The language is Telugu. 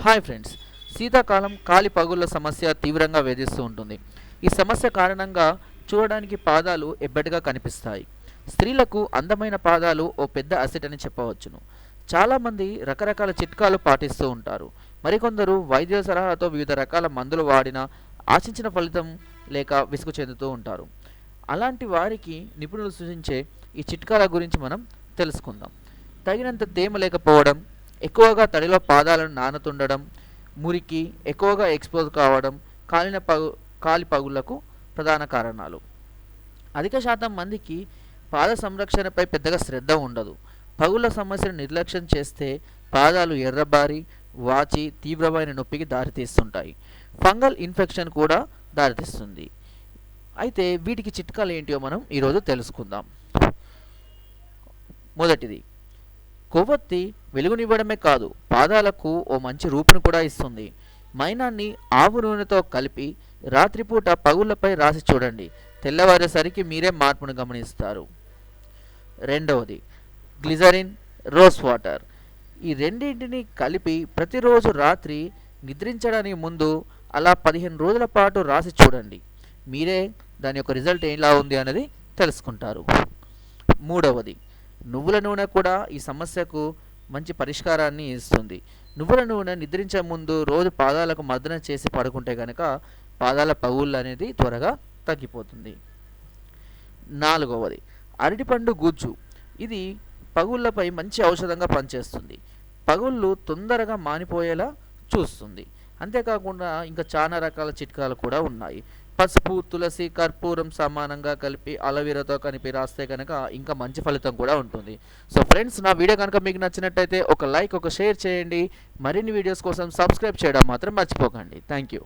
హాయ్ ఫ్రెండ్స్ శీతాకాలం కాలి పగుళ్ళ సమస్య తీవ్రంగా వేధిస్తూ ఉంటుంది. ఈ సమస్య కారణంగా చూడడానికి పాదాలు ఎబ్బటిగా కనిపిస్తాయి. స్త్రీలకు అందమైన పాదాలు ఓ పెద్ద అసెట్ అని చెప్పవచ్చును. చాలామంది రకరకాల చిట్కాలు పాటిస్తూ ఉంటారు. మరికొందరు వైద్య సలహాతో వివిధ రకాల మందులు వాడిన ఆశించిన ఫలితం లేక విసుగు చెందుతూ ఉంటారు. అలాంటి వారికి నిపుణులు సూచించే ఈ చిట్కాల గురించి మనం తెలుసుకుందాం. తగినంత తేమ లేకపోవడం ఎక్కువగా తడిలో పాదాలను నానుతుండడం మురికి ఎక్కువగా ఎక్స్పోజ్ కావడం కాలిన పగు కాలి పగుళ్ళకు ప్రధాన కారణాలు. అధిక శాతం మందికి పాద సంరక్షణపై పెద్దగా శ్రద్ధ ఉండదు. పగుళ్ళ సమస్యను నిర్లక్ష్యం చేస్తే పాదాలు ఎర్రబారి వాచి తీవ్రమైన నొప్పికి దారితీస్తుంటాయి. ఫంగల్ ఇన్ఫెక్షన్ కూడా దారితీస్తుంది. అయితే వీటికి చిట్కాలు ఏంటియో మనం ఈరోజు తెలుసుకుందాం. మొదటిది కొవ్వొత్తి వెలుగునివ్వడమే కాదు పాదాలకు ఓ మంచి రూపును కూడా ఇస్తుంది. మైనాన్ని ఆవు నూనెతో కలిపి రాత్రిపూట పగుళ్ళపై రాసి చూడండి. తెల్లవారేసరికి మీరే మార్పును గమనిస్తారు. రెండవది గ్లిజరిన్ రోస్ వాటర్. ఈ రెండింటిని కలిపి ప్రతిరోజు రాత్రి నిద్రించడానికి ముందు అలా పదిహేను రోజుల పాటు రాసి చూడండి. మీరే దాని యొక్క రిజల్ట్ ఎలా ఉంది అనేది తెలుసుకుంటారు. మూడవది నువ్వుల నూనె కూడా ఈ సమస్యకు మంచి పరిష్కారాన్ని ఇస్తుంది. నువ్వుల నూనె నిద్రించే ముందు రోజు పాదాలకు మర్దన చేసి పడుకుంటే కనుక పాదాల పగుళ్ళు అనేది త్వరగా తగ్గిపోతుంది. నాలుగవది అరటిపండు గుజ్జు. ఇది పగుళ్ళపై మంచి ఔషధంగా పనిచేస్తుంది. పగుళ్ళు తొందరగా మానిపోయేలా చూస్తుంది. అంతేకాకుండా ఇంకా చాలా రకాల చిట్కాలు కూడా ఉన్నాయి. పసుపు తులసి కర్పూరం సమానంగా కలిపి అలవీరతో కలిపి రాస్తే కనుక ఇంకా మంచి ఫలితం కూడా ఉంటుంది. సో ఫ్రెండ్స్ నా వీడియో కనుక మీకు నచ్చినట్టయితే ఒక లైక్ ఒక షేర్ చేయండి. మరిన్ని వీడియోస్ కోసం సబ్స్క్రైబ్ చేయడం మాత్రం మర్చిపోకండి. Thank you.